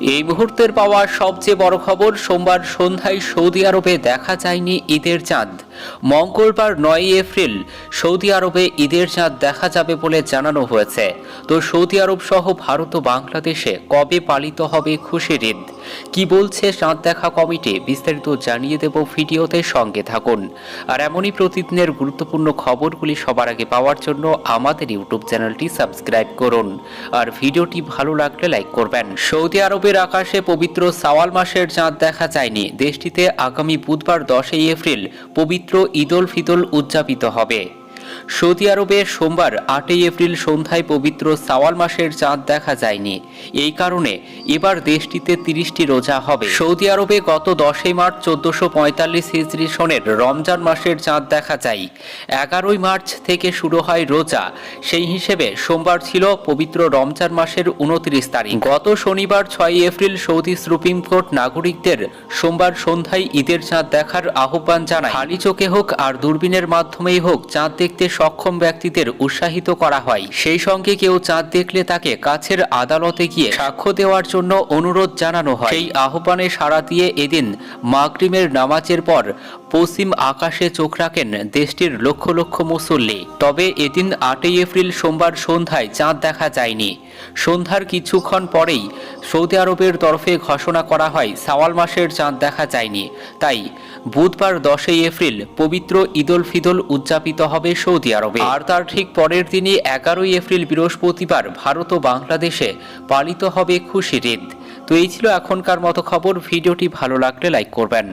এই মুহূর্তের পাওয়া সবচেয়ে বড় খবর, সোমবার সন্ধ্যায় সৌদি আরবে দেখা যায়নি ঈদের চাঁদ। মঙ্গলবার নয় এপ্রিল সৌদি আরবে ঈদের চাঁদ দেখা যাবে বলে জানানো হয়েছে। তো সৌদি আরব সহ ভারত ও বাংলাদেশে কবে পালিত হবে খুশির ঈদ? কি বলছে চাঁদ দেখা কমিটি? বিস্তারিত জানিয়ে দেব ভিডিওতে সঙ্গে থাকুন। আর এমনই প্রতিদিনের গুরুত্বপূর্ণ খবরগুলি সবার আগে পাওয়ার জন্য আমাদের ইউটিউব চ্যানেলটি সাবস্ক্রাইব করুন। আর ভিডিওটি ভালো লাগলে লাইক করবেন। সৌদি আরবের আকাশে পবিত্র সাওয়াল মাসের চাঁদ দেখা যায়নি। দেশটিতে আগামী বুধবার দশই এপ্রিল পবিত্র ঈদল ফিতল উদযাপিত হবে। সৌদি আরবে সোমবার আটই এপ্রিল সন্ধ্যায় পবিত্র সাওয়াল মাসের চাঁদ দেখা যায়নি। এই কারণে এবার দেশটিতে তিরিশটি রোজা হবে। সৌদি আরবে গত দশই মার্চ চোদ্দশো পঁয়তাল্লিশ হিজরি সনের রমজান মাসের চাঁদ দেখা যায়। এগারোই মার্চ থেকে শুরু হয় রোজা। সেই হিসেবে সোমবার ছিল পবিত্র রমজান মাসের উনত্রিশ তারিখ। গত শনিবার ছয়ই এপ্রিল সৌদি সুপ্রিম কোর্ট নাগরিকদের সোমবার সন্ধ্যায় ঈদের চাঁদ দেখার আহ্বান জানায়। খালি চোখে হোক আর দূরবীনের মাধ্যমেই হোক, চাঁদ দেখতে সক্ষম ব্যক্তিদের উৎসাহিত করা হয়। সেই সঙ্গে কেউ চাঁদ দেখলে তাকে কাছের আদালতে গিয়ে সাক্ষ্য দেওয়ার জন্য অনুরোধ জানানো হয়। সেই আহ্বানে সাড়া দিয়ে এদিন মাগরিমের নামাজের পর পশ্চিম আকাশে চোখ রাখেন দেশটির লক্ষ লক্ষ মুসল্লি। তবে এদিন আটই এপ্রিল সোমবার সন্ধ্যায় চাঁদ দেখা যায়নি। সন্ধ্যার কিছুক্ষণ পরেই সৌদি আরবের তরফে ঘোষণা করা হয়, সাওয়াল মাসের চাঁদ দেখা যায়নি। তাই বুধবার দশই এপ্রিল পবিত্র ঈদুল ফিদল উদযাপিত হবে সৌদি আরবে। আর তার ঠিক পরের দিনই এগারোই এপ্রিল বৃহস্পতিবার ভারত ও বাংলাদেশে পালিত হবে খুশির ঈদ। তো এই ছিল এখনকার মতো খবর। ভিডিওটি ভালো লাগলে লাইক করবেন।